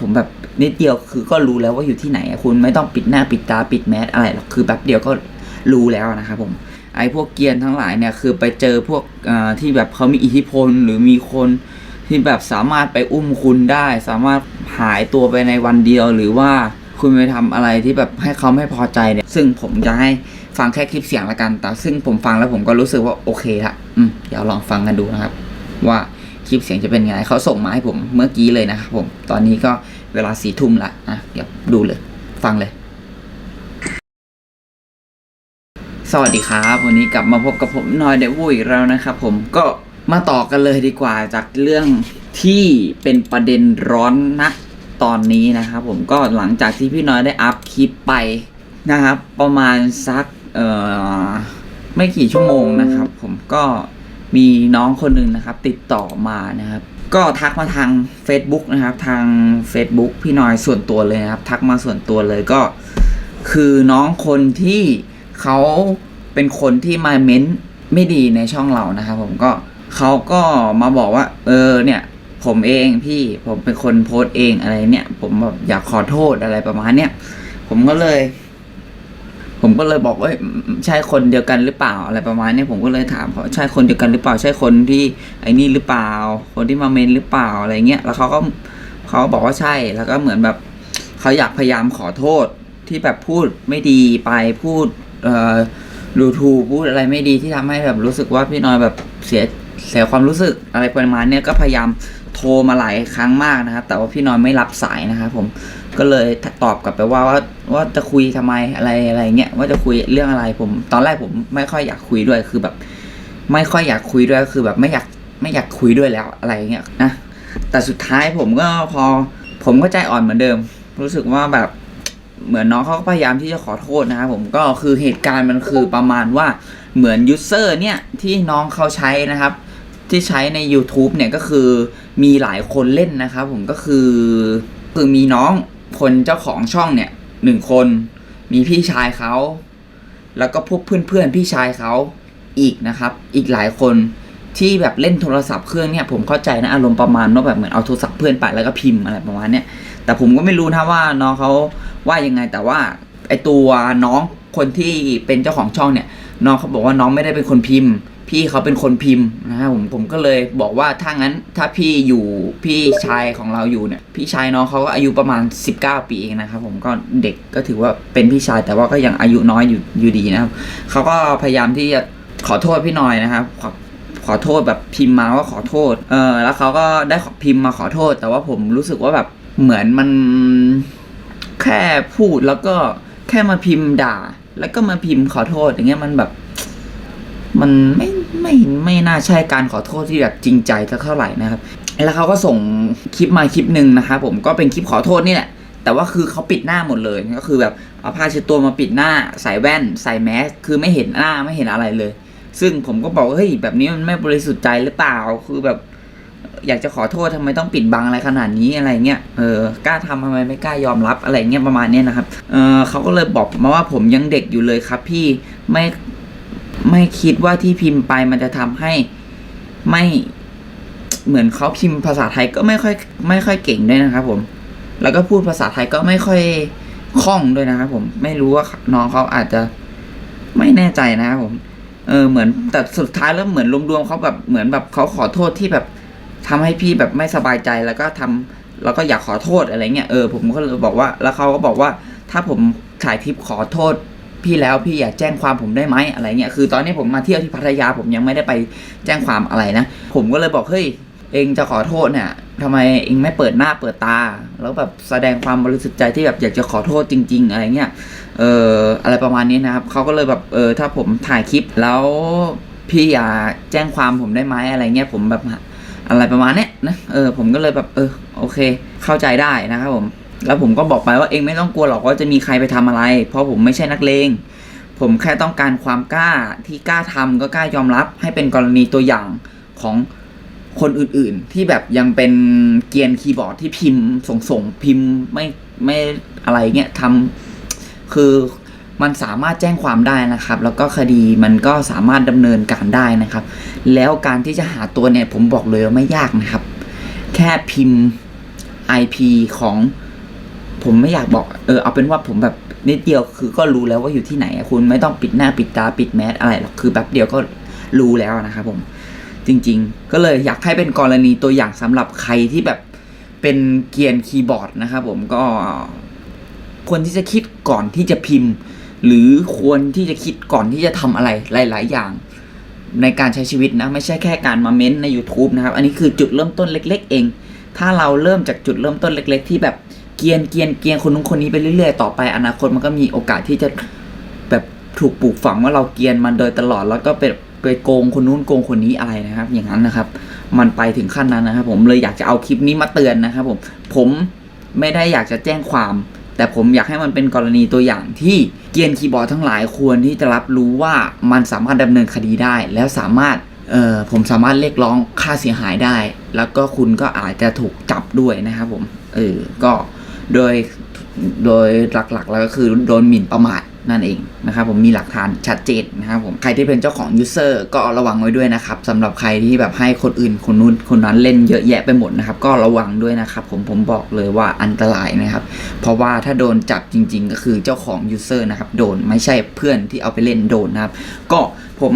ผมแบบนิดเดียวคือก็รู้แล้วว่าอยู่ที่ไหนคุณไม่ต้องปิดหน้าปิดตาปิดแมสอะไรหรอกคือแบบเดียวก็รู้แล้วนะครับผมไอ้พวกเกียนทั้งหลายเนี่ยคือไปเจอพวกที่แบบเขามีอิทธิพลหรือมีคนที่แบบสามารถไปอุ้มคุณได้ สามารถหายตัวไปในวันเดียวหรือว่าคุณไปทำอะไรที่แบบให้เขาไม่พอใจเนี่ย ซึ่งผมจะให้ฟังแค่คลิปเสียงละกันแต่ซึ่งผมฟังแล้วผมก็รู้สึกว่าโอเคละอืมเดี๋ยวลองฟังกันดูนะครับ ว่า คลิปเสียงจะเป็นไงเขาส่งมาให้ผมเมื่อกี้เลยนะครับผมตอนนี้ก็เวลาสี่ทุ่มละอะเดี๋ยวดูเลย ฟังเลย สวัสดีครับ วันนี้กลับมาพบกับผมนอยเดวูอีกแล้วนะครับผมก็มาต่อกันเลยดีกว่าจากเรื่องที่เป็นประเด็นร้อนณตอนนี้นะครับผมก็หลังจากที่พี่น้อยได้อัพคลิปไปนะครับ ประมาณสักเอ่อไม่กี่ชั่วโมงนะครับ ผมก็ มีน้องคนหนึ่งนะครับ ติดต่อมานะครับ ก็ทักมาทาง Facebook นะครับ ทาง Facebook พี่น้อยส่วนตัวเลยนะครับ ทักมาส่วนตัวเลยก็ คือน้องคนที่เขาเป็นคนที่มาเม้นไม่ดีในช่องเรานะครับ ผมก็เขาก็มาบอกว่า เออเนี่ยผมเองพี่ผมเป็นคนโพสต์เองอะไรเนี่ย ผมแบบอยากขอโทษอะไรประมาณเนี้ยผมก็เลย ผมก็เลยบอกว่าใช่คนเดียวกันหรือเปล่าอะไรประมาณนี้ผมก็เลยถามเขาใช่คนเดียวกันหรือเปล่า ใช่คนที่ไอ้นี่หรือเปล่า คนที่มาเมนหรือเปล่าอะไรเงี้ยแล้วเขาก็เขาบอกว่าใช่แล้วก็เหมือนแบบเขาอยากพยายามขอโทษที่แบบพูดไม่ดีไปพูดเอ่อดูถูกพูดอะไรไม่ดีที่ทำให้แบบรู้สึกว่าพี่น้อยแบบเสียเสียความรู้สึกอะไรประมาณเนี้ยก็พยายามโทรมาหลายครั้งมากนะครับ แต่ว่าพี่น้อยไม่รับสายนะครับผม ก็เลยตอบกลับไปว่าว่าว่าจะคุยทำไมอะไรอะไรเงี้ยว่าจะคุยเรื่องอะไรผม ตอนแรกผมไม่ค่อยอยากคุยด้วยคือแบบ ไม่ค่อยอยากคุยด้วยคือแบบไม่อยากไม่อยากคุยด้วยแล้วอะไรเงี้ยนะแต่สุดท้ายผมก็พอผมก็ใจอ่อนเหมือนเดิม รู้สึกว่าแบบเหมือนน้องเขาก็พยายามที่จะขอโทษนะครับผมก็คือเหตุการณ์มันคือประมาณว่าเหมือนยูเซอร์เนี่ยที่น้องเขาใช้นะครับ ที่ใช้ใน YouTube เนี่ยก็คือมีหลายคนเล่นนะครับผมก็คือคือมีน้อง คนเจ้าของช่องเนี่ยหนึ่งคน มีพี่ชายเขา แล้วก็พวกเพื่อนๆพี่ชายเขาอีกนะครับ อีกหลายคนที่แบบเล่นโทรศัพท์เครื่องเนี่ยผมเข้าใจนะอารมณ์ประมาณว่าแบบเหมือนเอาโทรศัพท์เพื่อนไปแล้วก็พิมพ์อะไรประมาณเนี้ยแต่ผมก็ไม่รู้นะว่าน้องเขาว่ายังไงแต่ว่าไอตัวน้องคนที่เป็นเจ้าของช่องเนี่ย น้องเขาบอกว่าน้องไม่ได้เป็นคนพิมพ์ พี่เขาเป็นคนพิมพ์นะครับผมผมก็เลยบอกว่าถ้างั้นถ้าพี่อยู่พี่ชายของเราอยู่เนี่ยพี่ชายน้องเขาก็อายุประมาณ 19 ปีเองนะครับผมก็เด็กก็ถือว่าเป็นพี่ชายแต่ว่าก็ยังอายุน้อยอยู่อยู่ดีนะครับเขาก็พยายามที่จะขอโทษพี่หน้อยนะครับขอขอโทษแบบพิมพ์มาว่าขอโทษ เออแล้วเขาก็ได้ขอพิมพ์มาขอโทษ แต่ว่าผมรู้สึกว่าแบบเหมือนมันแค่พูดแล้วก็แค่มาพิมพ์ด่า แล้วก็มาพิมพ์ขอโทษอย่างเงี้ยมันแบบ มันไม่ ไม่ไม่น่าใช่การขอโทษที่แบบจริงใจสักเท่าไหร่นะครับแล้วเขาก็ส่งคลิปมาคลิปหนึ่งนะครับผมก็เป็นคลิปขอโทษนี่แหละแต่ว่าคือเขาปิดหน้าหมดเลยก็คือแบบเอาผ้าเช็ดตัวมาปิดหน้าใส่แว่น ใส่แมสคือไม่เห็นหน้าไม่เห็นอะไรเลย ซึ่งผมก็บอกเฮ้ยแบบนี้มันไม่บริสุทธิ์ใจหรือเปล่าคือแบบ อยากจะขอโทษทำไมต้องปิดบังอะไรขนาดนี้อะไรเงี้ยเออกล้าทำทำไมไม่กล้ายอมรับอะไรเงี้ยประมาณนี้นะครับเออเขาก็เลยบอกมาว่าผมยังเด็กอยู่เลยครับพี่ไม่ ไม่คิดว่าที่พิมพ์ไปมันจะทำให้ไม่เหมือนเขาพิมพ์ภาษาไทยก็ไม่ค่อยไม่ค่อยเก่งด้วยนะครับ ผม แล้วก็พูดภาษาไทยก็ไม่ค่อยคล่องด้วยนะครับผมไม่รู้ว่าน้องเขาอาจจะไม่แน่ใจนะครับผม เออเหมือนแต่สุดท้ายแล้วเหมือนรวมๆเขาแบบเหมือนแบบเขาขอโทษที่แบบทำให้พี่แบบไม่สบายใจแล้วก็ทำแล้วก็อยากขอโทษอะไรเงี้ยเออผมก็เลยบอกว่า แล้วเขาก็บอกว่า ถ้าผมถ่ายคลิปขอโทษ พี่แล้วพี่อยากแจ้งความผมได้ไหมอะไรเงี้ยคือตอนนี้ผมมาเที่ยวที่พัทยาผมยังไม่ได้ไปแจ้งความอะไรนะ ผมก็เลยบอกเฮ้ยเองจะขอโทษเนี่ยทำไมเองไม่เปิดหน้าเปิดตา แล้วแบบแสดงความบริสุทธิ์ใจที่แบบอยากจะขอโทษจริง ๆ อะไรเงี้ยเอ่ออะไรประมาณนี้นะครับเขาก็เลยแบบเออถ้าผมถ่ายคลิปแล้วพี่อย่าแจ้งความผมได้ไหมอะไรเงี้ยผมแบบอะไรประมาณเนี้ยนะเออผมก็เลยแบบเออโอเค เข้าใจได้นะครับผม แล้วผมก็บอกไปว่าเองไม่ต้องกลัวหรอกว่าจะมีใครไปทำอะไร เพราะผมไม่ใช่นักเลง ผมแค่ต้องการความกล้าที่กล้าทำก็กล้ายอมรับ ให้เป็นกรณีตัวอย่างของคนอื่นๆ ที่แบบยังเป็นเกียนคีย์บอร์ดที่พิมพ์ส่งๆพิมพ์ไม่ไม่อะไรเงี้ยทำคือมันสามารถแจ้งความได้นะครับ แล้วก็คดีมันก็สามารถดำเนินการได้นะครับ แล้วการที่จะหาตัวเนี่ยผมบอกเลยว่าไม่ยากนะครับ แค่พิมพ์ IP ของ ผมไม่อยากบอกเออเอาเป็นว่าผมแบบนิดเดียวคือก็รู้แล้วว่าอยู่ที่ไหนคุณไม่ต้องปิดหน้าปิดตาปิดแมสอะไรหรอกคือแป๊บเดียวก็รู้แล้วนะครับผมจริง ๆ ก็เลยอยากให้เป็นกรณีตัวอย่างสำหรับใครที่แบบเป็นเกียนคีย์บอร์ดนะครับผมก็ควรที่จะคิดก่อนที่จะพิมพ์ หรือควรที่จะคิดก่อนที่จะทำอะไรหลาย ๆ อย่าง ในการใช้ชีวิตนะ ไม่ใช่แค่การมาเม้นใน YouTube นะครับ อันนี้คือจุดเริ่มต้นเล็ก ๆ เอง ถ้าเราเริ่มจากจุดเริ่มต้นเล็ก ๆ ที่แบบ เกียนเกียนเกียนคนนู้นคนนี้ไปเรื่อยๆต่อไปอนาคตมันก็มีโอกาสที่จะแบบถูกปลูกฝังว่าเราเกียนมันโดยตลอดแล้วก็ไปไปโกงคนนู้นโกงคนนี้อะไรนะครับ อย่างนั้นนะครับ มันไปถึงขั้นนั้นนะครับ ผมเลยอยากจะเอาคลิปนี้มาเตือนนะครับ ผมผมไม่ได้อยากจะแจ้งความ แต่ผมอยากให้มันเป็นกรณีตัวอย่างที่เกียนคีย์บอร์ดทั้งหลายควรที่จะรับรู้ว่ามันสามารถดำเนินคดีได้ แล้วสามารถเออผมสามารถเรียกร้องค่าเสียหายได้ แล้วก็คุณก็อาจจะถูกจับด้วยนะครับผมเออก็ โดยโดยหลักๆ แล้วก็คือโดนหมิ่นประมาทนั่นเองนะครับผมมีหลักฐานชัดเจนนะครับผมใครที่เป็นเจ้าของยูเซอร์ก็ระวังไว้ด้วยนะครับสำหรับใครที่แบบให้คนอื่นคนนู้นคนนั้นเล่นเยอะแยะไปหมดนะครับก็ระวังด้วยนะครับผมผมบอกเลยว่าอันตรายนะครับ เพราะว่าถ้าโดนจับจริง ๆ ก็คือเจ้าของยูเซอร์นะครับโดนไม่ใช่เพื่อนที่เอาไปเล่นโดนนะครับ ก็ผม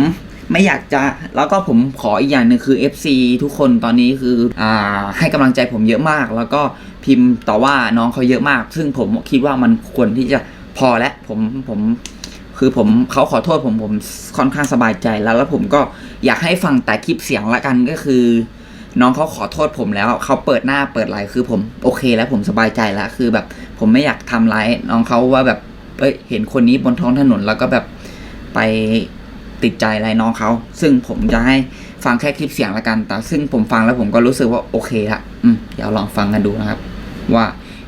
ไม่อยากจะแล้วก็ผมขออีกอย่างหนึ่งคือ FC ทุกคนตอนนี้คืออ่าให้กำลังใจผมเยอะมากแล้วก็ พิมพ์ต่อว่าน้องเขาเยอะมาก ซึ่งผมคิดว่ามันควรที่จะพอแล้วผมผมคือผมเขาขอโทษผมผมค่อนข้างสบายใจแล้วแล้วผมก็อยากให้ฟังแต่คลิปเสียงละกันก็คือ น้องเขาขอโทษผมแล้วเขาเปิดหน้าเปิดไลน์คือผมโอเคแล้วผมสบายใจแล้วคือแบบ ผมไม่อยากทำร้ายน้องเขาว่าแบบเอ้ยเห็นคนนี้บนท้องถนนแล้วก็แบบไปติดใจอะไรน้องเขาซึ่งผมจะให้ฟังแค่คลิปเสียงละกัน แต่ซึ่งผมฟังแล้วผมก็รู้สึกว่าโอเคละอืมเดี๋ยวลองฟังกันดูนะครับ ว่า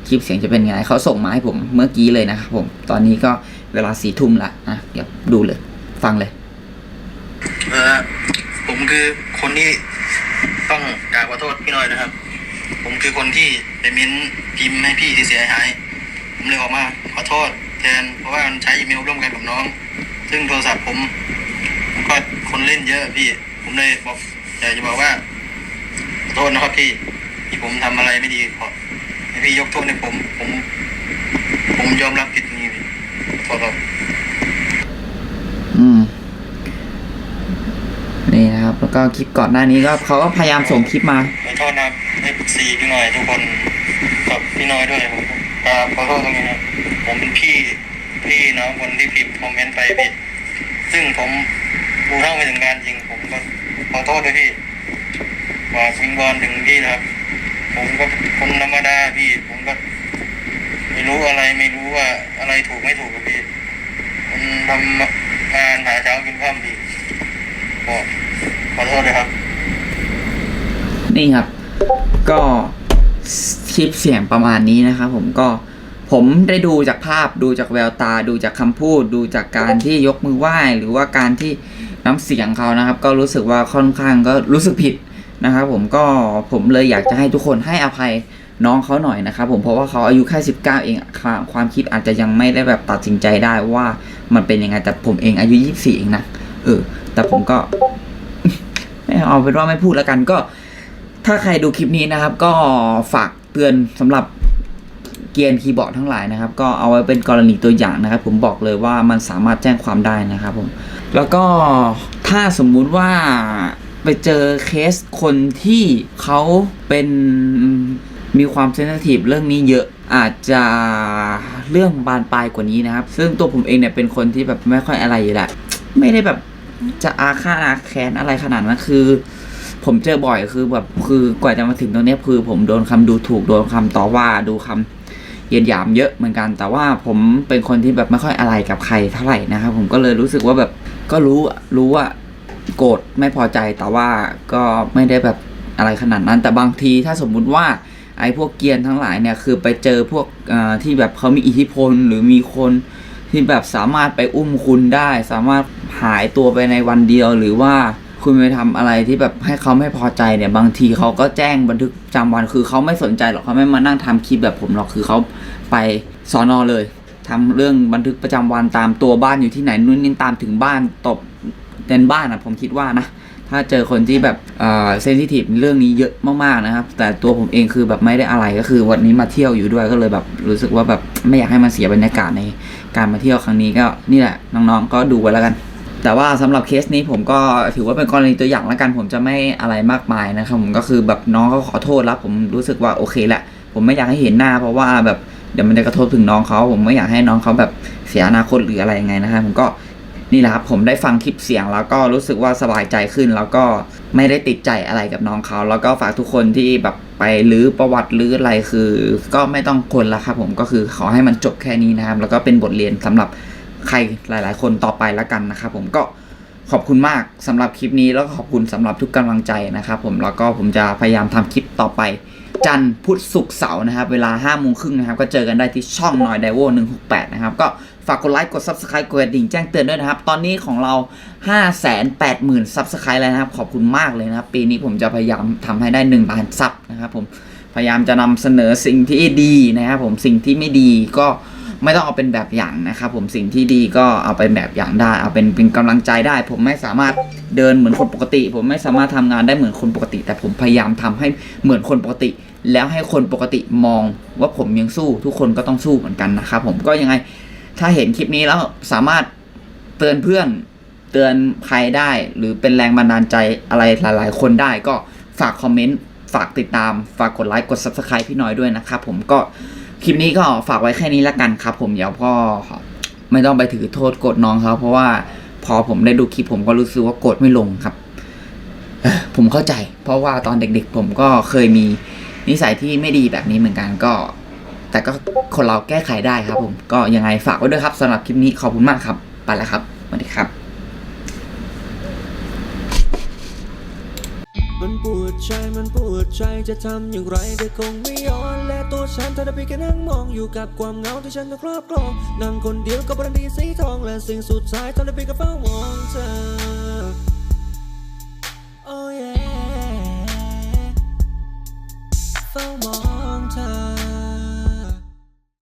คลิปเสียงจะเป็นไงเขาส่งมาให้ผมเมื่อกี้เลยนะครับผม ตอนนี้ก็เวลาสี่ทุ่มละอะเดี๋ยวดูเลย ฟังเลย เออผมคือคนที่ต้องกราบขอโทษพี่น้อยนะครับ ผมคือคนที่ไปเม้นพิมพ์ให้พี่ที่เสียหาย ผมเลยออกมาขอโทษแทนเพราะว่ามันใช้อีเมลร่วมกันกับน้อง ซึ่งโทรศัพท์ผมผมก็คนเล่นเยอะพี่ ผมเลยบอกอยากจะบอกว่าขอโทษนะครับพี่ที่ผมทำอะไรไม่ดีขอ พี่ยกโทษให้ผม ผม ผมยอมรับผิดนี้พี่ขอโทษครับอืมนี่นะครับ แล้วก็คลิปก่อนหน้านี้ก็เขาก็พยายามส่งคลิปมาขอโทษนะครับเอฟซีพี่หน่อยทุกคนกับพี่น้อยด้วยผมกราบขอโทษตรงนี้นะครับผมเป็นพี่พี่น้องคนที่พิมพ์คอมเมนต์ไปผิดซึ่งผมรู้เท่าไม่ถึงการจริง ผมก็ขอโทษด้วยพี่ฝากวิงวอนถึงพี่นะครับ ผมก็คนธรรมดาพี่ ผมก็ไม่รู้อะไรไม่รู้ว่าอะไรถูกไม่ถูกกับพี่ผมทำงานหาเช้ากินข้ามพี่ก็ขอโทษเลยครับ นี่ครับ ก็คลิปเสียงประมาณนี้นะครับผมก็ผมได้ดูจากภาพดูจากแววตา ดูจากคำพูด ดูจากการที่ยกมือไหว้ หรือว่าการที่น้ำเสียงเขานะครับ ก็รู้สึกว่าค่อนข้างก็รู้สึกผิด นะครับผมก็ผมเลยอยากจะให้ทุกคนให้อภัยน้องเขาหน่อยนะครับผมเพราะว่าเขาอายุแค่19 เองความความคิดอาจจะยังไม่ได้แบบตัดสินใจได้ว่ามันเป็นยังไงแต่ผมเองอายุ 24 เองนะเออแต่ผมก็ไม่เอาเป็นว่าไม่พูดแล้วกันก็ ถ้าใครดูคลิปนี้นะครับ ก็ฝากเตือนสำหรับเกียร์คีย์บอร์ดทั้งหลายนะครับ ก็เอาไว้เป็นกรณีตัวอย่างนะครับ ผมบอกเลยว่ามันสามารถแจ้งความได้นะครับผมแล้วก็ถ้าสมมุติว่า ไปเจอเคสคนที่เขาเป็นมีความเซนซิทีฟเรื่องนี้เยอะอาจจะเรื่องบานปลายกว่านี้นะครับ ซึ่งตัวผมเองเนี่ยเป็นคนที่แบบไม่ค่อยอะไรอยู่แหละไม่ได้แบบจะอาฆาตอาแค้นอะไรขนาดนั้นคือ ผมเจอบ่อยคือแบบคือกว่าจะมาถึงตรงนี้คือ ผมโดนคำดูถูกโดนคำต่อว่าดูคำเยียดหยามเยอะเหมือนกัน แต่ว่าผมเป็นคนที่แบบไม่ค่อยอะไรกับใครเท่าไหร่นะครับผมก็เลยรู้สึกว่าแบบก็รู้รู้ว่า โกรธไม่พอใจแต่ว่าก็ไม่ได้แบบอะไรขนาดนั้นแต่บางทีถ้าสมมุติว่าไอ้พวกเกียนทั้งหลายเนี่ยคือไปเจอพวกที่แบบเขามีอิทธิพลหรือมีคนที่แบบสามารถไปอุ้มคุณได้ สามารถหายตัวไปในวันเดียว หรือว่าคุณไปทำอะไรที่แบบให้เขาไม่พอใจเนี่ย บางทีเขาก็แจ้งบันทึกประจำวันคือเขาไม่สนใจหรอกเขาไม่มานั่งทำคลิปแบบผมหรอกคือเขาไปสอนอเลยทำเรื่องบันทึกประจำวันตามตัวบ้านอยู่ที่ไหนนู่นนี่ตามถึงบ้านตบ เต็นบ้านอะผมคิดว่านะ ถ้าเจอคนที่แบบเอ่อเซนซิทีฟเรื่องนี้เยอะมากๆนะครับ แต่ตัวผมเองคือแบบไม่ได้อะไรก็คือวันนี้มาเที่ยวอยู่ด้วยก็เลยแบบรู้สึกว่าแบบไม่อยากให้มันเสียบรรยากาศในการมาเที่ยวครั้งนี้ก็นี่แหละน้องๆ ก็ดูไว้แล้วกันแต่ว่าสำหรับเคสนี้ผมก็ถือว่าเป็นกรณีตัวอย่างแล้วกันผมจะไม่อะไรมากมายนะครับผมก็คือแบบน้องเขาขอโทษแล้วผมรู้สึกว่าโอเคแหละ ผมไม่อยากให้เห็นหน้า เพราะว่าแบบเดี๋ยวมันจะกระทบถึงน้องเขาผมไม่อยากให้น้องเขาแบบเสียอนาคตหรืออะไรยังไงนะครับผมก็ นี่แหละครับผมได้ฟังคลิปเสียงแล้วก็รู้สึกว่าสบายใจขึ้น แล้วก็ไม่ได้ติดใจอะไรกับน้องเขา แล้วก็ฝากทุกคนที่แบบไปรื้อประวัติรื้ออะไรคือ ก็ไม่ต้องคนละครับผมก็คือขอให้มันจบแค่นี้นะครับ แล้วก็เป็นบทเรียนสำหรับใครหลาย ๆ คนต่อไปแล้วกันนะครับผมก็ขอบคุณมากสำหรับคลิปนี้แล้วก็ขอบคุณสำหรับทุกกำลังใจนะครับผมแล้วก็ผมจะพยายามทำคลิปต่อไป จันทร์พุธศุกร์เสาร์นะครับ เวลา5้าโมงครึ่งนะครับ ก็เจอกันได้ที่ช่องนอยไดโว168 นะครับ ก็ฝากกดไลค์ กด Subscribe กดกระดิ่งแจ้งเตือนด้วยนะครับ ตอนนี้ของเรา 5 8 0 0 0 0 Subscribe แล้วนะครับ ขอบคุณมากเลยนะครับ ปีนี้ผมจะพยายามทำให้ได้1ล้านซับนะครับผม พยายามจะนำเสนอสิ่งที่ดีนะครับผม สิ่งที่ไม่ดีก็ไม่ต้องเอาเป็นแบบอย่างนะครับผมสิ่งที่ดีก็เอาเป็นแบบอย่างได้ เอาเป็นเป็นกำลังใจได้ ผมไม่สามารถเดินเหมือนคนปกติ ผมไม่สามารถทำงานได้เหมือนคนปกติ แต่ผมพยายามทำให้เหมือนคนปกติ แล้วให้คนปกติมองว่าผมยังสู้ทุกคนก็ต้องสู้เหมือนกันนะครับผมก็ยังไงถ้าเห็นคลิปนี้แล้วสามารถเตือนเพื่อนเตือนใครได้ หรือเป็นแรงบันดาลใจอะไรหลาย ๆ คนได้ก็ฝากคอมเมนต์ฝากติดตาม ฝากกดไลค์กด Subscribe พี่น้อยด้วยนะครับผมก็คลิปนี้ก็ฝากไว้แค่นี้ละกันครับ ผมเดี๋ยวพ่อไม่ต้องไปถือโทษกดน้องเขาเพราะว่าพอผมได้ดูคลิปผมก็รู้สึกว่ากดไม่ลงครับผมเข้าใจ เพราะว่าตอนเด็กๆ ผมก็เคยมี นิสัยที่ไม่ดีแบบนี้เหมือนกันก็ แต่ก็คนเราแก้ไขได้ครับผมก็ยังไงฝากไว้ด้วยครับสำหรับคลิปนี้ขอบคุณมากครับ ไปแล้วครับสวัสดีครับมันปวดใจ มันปวดใจ จะทำอย่างไรแต่คงไม่ย้อน และตัวฉันเธอได้เพียงแค่นั่งมองอยู่กับความเหงาที่ฉันต้องครอบครอง นั่งคนเดียวกับรันดีสีทอง และสิ่งสุดท้ายทำได้เพียงแค่เฝ้ามองเธอ Oh yeah เฝ้ามองเธอ